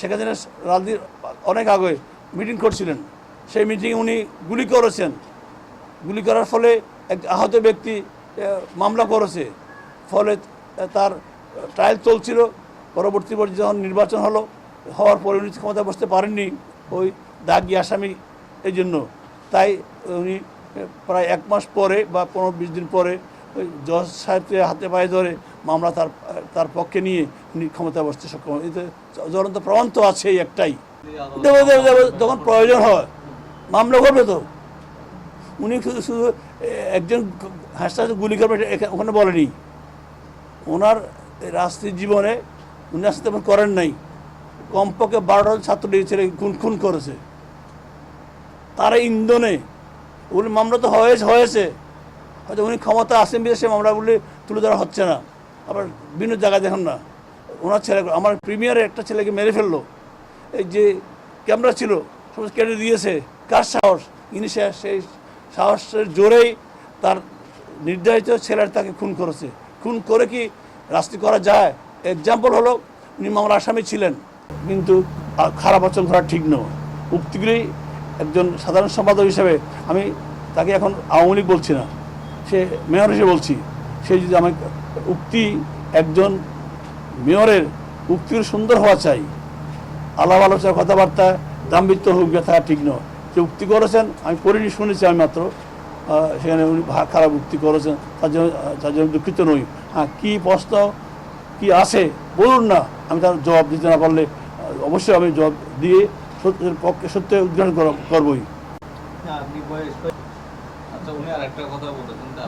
শেখ হাসিনা রাজনীতি অনেক আগে মিটিং করছিলেন। সেই মিটিংয়ে উনি গুলি করেছেন। গুলি করার ফলে এক আহত ব্যক্তি মামলা করেছে। ফলে তার ট্রায়াল চলছিল। পরবর্তী পর্যায়ে যখন নির্বাচন হলো, হওয়ার পরে উনি ক্ষমতা বসতে পারেননি ওই দাগি আসামি এই জন্য তাই উনি প্রায় এক মাস পরে বা পনেরো বিশ দিন পরে ওই জজ সাহেবকে হাতে পায়ে ধরে মামলা তার তার পক্ষে নিয়ে উনি ক্ষমতা বসতে সক্ষম এতে জ্বলন্ত প্রমাণ তো আছেই একটাই। দেবো দেবো দেবো প্রয়োজন হয়, মামলা করবে তো। উনি শুধু একজন হাসতে গুলি করবে ওখানে বলেনি। ওনার রাজনীতির জীবনে উনি আসতে তেমন করেন নাই। কমপক্ষে বারোটা ছাত্র ছেলে খুন খুন করেছে। তারা ইন্ধনে। ওগুলি মামলা তো হয়েছে হয়েছে। হয়তো উনি ক্ষমতা আসেন বিদেশে মামলাগুলি তুলে ধরা হচ্ছে না। আবার বিভিন্ন জায়গায় দেখুন না। ওনার ছেলে, আমার প্রিমিয়ারে একটা ছেলেকে মেরে ফেলল। এই যে ক্যামেরা ছিল সমস্ত কেটে দিয়েছে। কার সাহস? ইনি সেই সাহসের জোরেই তার নির্ধারিত ছেলের তাকে খুন করেছে। খুন করে কি রাস্তি করা যায়? এক্সাম্পল হলো, উনি মামলার আসামি ছিলেন। কিন্তু খারাপ আচরণ করা ঠিক নয়। উক্তিগুলি একজন সাধারণ সম্পাদক হিসেবে আমি তাকে এখন আওয়ামী লীগ বলছি না। সে মেয়র হিসেবে বলছি, সে যদি আমি উক্তি একজন মেয়রের উক্তির সুন্দর হওয়া চাই, আলাপ আলোচনা, কথাবার্তা, দাম্ভিত্য হোক থাকা ঠিক নয়। যে উক্তি করেছেন, আমি পড়িনি, শুনেছি আমি মাত্র সেখানে উনি খারাপ উক্তি করেছেন, তার জন্য তার জন্য দুঃখিত নই। হ্যাঁ কী প্রশ্ন, কি আছে, বলুন না। আমি তার জবাব দিতে না পারলে অবশ্যই আমি জবাব দিয়ে সত্যের পক্ষে সত্য উদ্ঘাটন করা- করবই। আচ্ছা উনি আর একটা কথা বলেছেন যে